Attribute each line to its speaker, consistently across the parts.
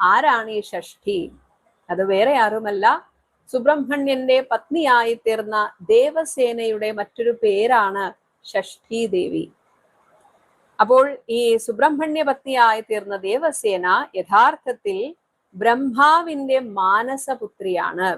Speaker 1: ആരാണ് ഈ ഷഷ്ഠി? അത് വേറെ ആരുമല്ല. സുബ്രഹ്മണ്യന്റെ പത്നിയായി തീർന്ന ദേവസേനയുടെ മറ്റൊരു പേരാണ് ഷഷ്ഠി ദേവി. അപ്പോൾ ഈ സുബ്രഹ്മണ്യ പത്നിയായി തീർന്ന ദേവസേന യഥാർത്ഥത്തിൽ ബ്രഹ്മാവിന്റെ മാനസപുത്രിയാണ്.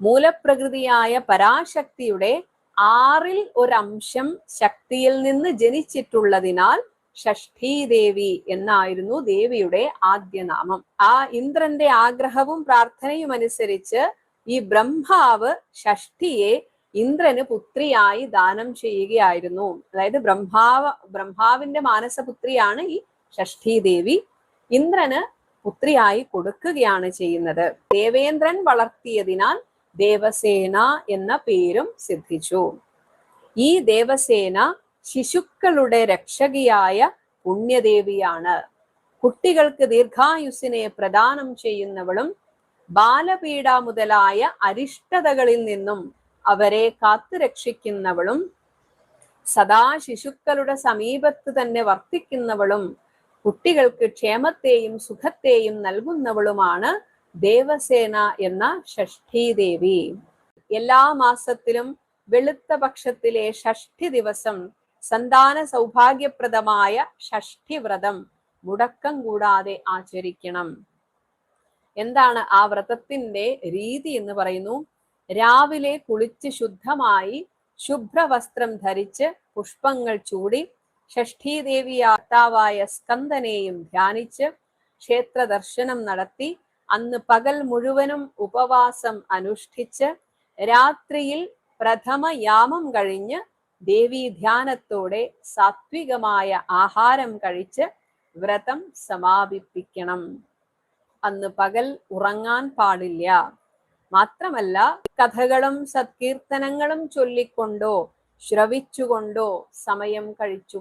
Speaker 1: മൂലപ്രകൃതിയായ പരാശക്തിയുടെ ആറിൽ ഒരംശം ശക്തിയിൽ നിന്ന് ജനിച്ചിട്ടുള്ളതിനാൽ ഷഷ്ഠീ ദേവി എന്നായിരുന്നു ദേവിയുടെ ആദ്യ നാമം. ആ ഇന്ദ്രന്റെ ആഗ്രഹവും പ്രാർത്ഥനയും അനുസരിച്ച് ഈ ബ്രഹ്മാവ് ഷഷ്ഠിയെ ഇന്ദ്രന് പുത്രിയായി ദാനം ചെയ്യുകയായിരുന്നു. അതായത് ബ്രഹ്മാവ് ബ്രഹ്മാവിന്റെ മാനസപുത്രിയാണ് ഈ ഷഷ്ഠീ ദേവി ഇന്ദ്രന് പുത്രിയായി കൊടുക്കുകയാണ് ചെയ്യുന്നത്. ദേവേന്ദ്രൻ വളർത്തിയതിനാൽ ദേവസേന എന്ന പേരും സിദ്ധിച്ചു. ഈ ദേവസേന ശിശുക്കളുടെ രക്ഷകിയായ പുണ്യദേവിയാണ്. കുട്ടികൾക്ക് ദീർഘായുസിനെ പ്രദാനം ചെയ്യുന്നവളും ബാലപീഡ മുതലായ അരിഷ്ടതകളിൽ നിന്നും അവരെ കാത്തുരക്ഷിക്കുന്നവളും സദാ ശിശുക്കളുടെ സമീപത്ത് തന്നെ വർത്തിക്കുന്നവളും കുട്ടികൾക്ക് ക്ഷേമത്തെയും സുഖത്തെയും നൽകുന്നവളുമാണ് ദേവസേന എന്ന ഷഷ്ഠി ദേവി. എല്ലാ മാസത്തിലും വെളുത്ത പക്ഷത്തിലെ ഷഷ്ഠി ദിവസം സന്താന സൗഭാഗ്യപ്രദമായ ഷഷ്ഠി വ്രതം മുടക്കം കൂടാതെ ആചരിക്കണം. എന്താണ് ആ വ്രതത്തിന്റെ രീതി എന്ന് പറയുന്നു? രാവിലെ കുളിച്ച് ശുദ്ധമായി ശുഭ്ര വസ്ത്രം ധരിച്ച് പുഷ്പങ്ങൾ ചൂടി ഷഷ്ഠീദേവിയാത്താവായ സ്കന്ദനെയും ധ്യാനിച്ച് ക്ഷേത്ര ദർശനം നടത്തി അന്ന് പകൽ മുഴുവനും ഉപവാസം അനുഷ്ഠിച്ച് രാത്രിയിൽ പ്രഥമ യാമം കഴിഞ്ഞ് ദേവീ ധ്യാനത്തോടെ സാത്വികമായ ആഹാരം കഴിച്ച് വ്രതം സമാപിപ്പിക്കണം. അന്ന് പകൽ ഉറങ്ങാൻ പാടില്ല. മാത്രമല്ല കഥകളും സത്കീർത്തനങ്ങളും ചൊല്ലിക്കൊണ്ടോ ശ്രവിച്ചുകൊണ്ടോ സമയം കഴിച്ചു